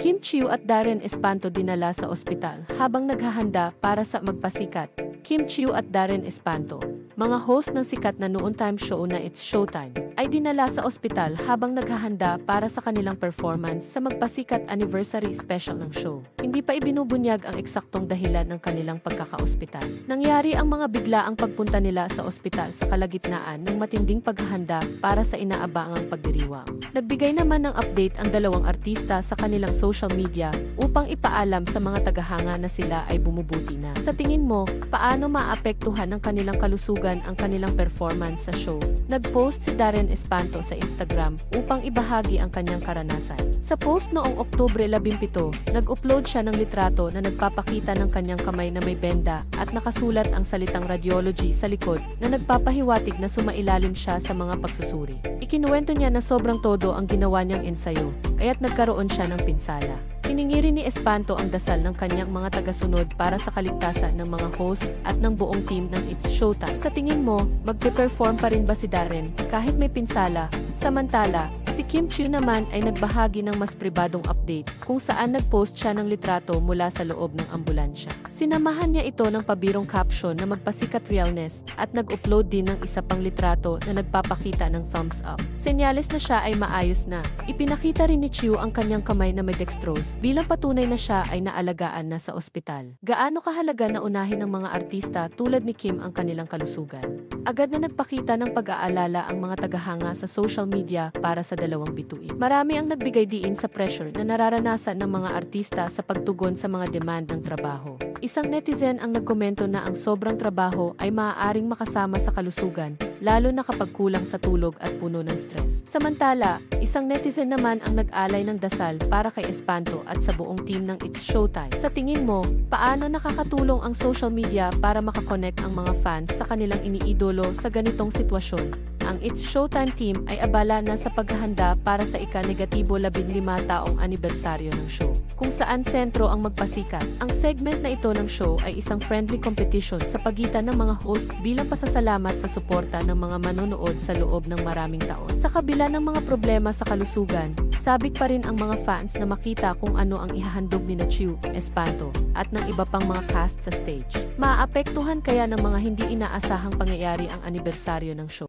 Kim Chiu at Darren Espanto dinala sa ospital habang naghahanda para sa magpasikat. Kim Chiu at Darren Espanto, mga host ng sikat na noon time show na It's Showtime, ay dinala sa ospital habang naghahanda para sa kanilang performance sa magpasikat anniversary special ng show. Hindi pa ibinubunyag ang eksaktong dahilan ng kanilang pagkakaospital. Nangyari ang mga biglaang pagpunta nila sa ospital sa kalagitnaan ng matinding paghahanda para sa inaabangang pagdiriwang. Nagbigay naman ng update ang dalawang artista sa kanilang social media upang ipaalam sa mga tagahanga na sila ay bumubuti na. Sa tingin mo, paano maapektuhan ng kanilang kalusugan ang kanilang performance sa show? Nag-post si Darren Espanto sa Instagram upang ibahagi ang kanyang karanasan. Sa post noong Oktubre 17, nag-upload siya ng litrato na nagpapakita ng kanyang kamay na may benda at nakasulat ang salitang radiology sa likod na nagpapahiwatig na sumailalim siya sa mga pagsusuri. Ikinuwento niya na sobrang todo ang ginawa niyang ensayo, kaya't nagkaroon siya ng pinsala. Hiningi rin ni Espanto ang dasal ng kanyang mga tagasunod para sa kaligtasan ng mga host at ng buong team ng It's Showtime. Sa tingin mo, magpe-perform pa rin ba si Darren kahit may pinsala? Samantala, si Kim Chiu naman ay nagbahagi ng mas pribadong update kung saan nag-post siya ng litrato mula sa loob ng ambulansya. Sinamahan niya ito ng pabirong caption na magpasikat realness at nag-upload din ng isa pang litrato na nagpapakita ng thumbs up. Senyales na siya ay maayos na. Ipinakita rin ni Chiu ang kanyang kamay na may dextrose bilang patunay na siya ay naalagaan na sa ospital. Gaano kahalaga na unahin ng mga artista tulad ni Kim ang kanilang kalusugan? Agad na nagpakita ng pag-aalala ang mga tagahanga sa social media para sa dalawang bituin. Marami ang nagbigay diin sa pressure na nararanasan ng mga artista sa pagtugon sa mga demand ng trabaho. Isang netizen ang nagkomento na ang sobrang trabaho ay maaaring makasama sa kalusugan, lalo na kapag kulang sa tulog at puno ng stress. Samantala, isang netizen naman ang nag-alay ng dasal para kay Espanto at sa buong team ng It's Showtime. Sa tingin mo, paano nakakatulong ang social media para makakonect ang mga fans sa kanilang iniidolo sa ganitong sitwasyon? Ang It's Showtime team ay abala na sa paghahanda para sa ika-negatibo 15 taong anibersaryo ng show, kung saan sentro ang magpasikat. Ang segment na ito ng show ay isang friendly competition sa pagitan ng mga host bilang pasasalamat sa suporta ng mga manonood sa loob ng maraming taon. Sa kabila ng mga problema sa kalusugan, sabik pa rin ang mga fans na makita kung ano ang ihahandog ni Chiu, Espanto, at ng iba pang mga cast sa stage. Maapektuhan kaya ng mga hindi inaasahang pangyayari ang anibersaryo ng show.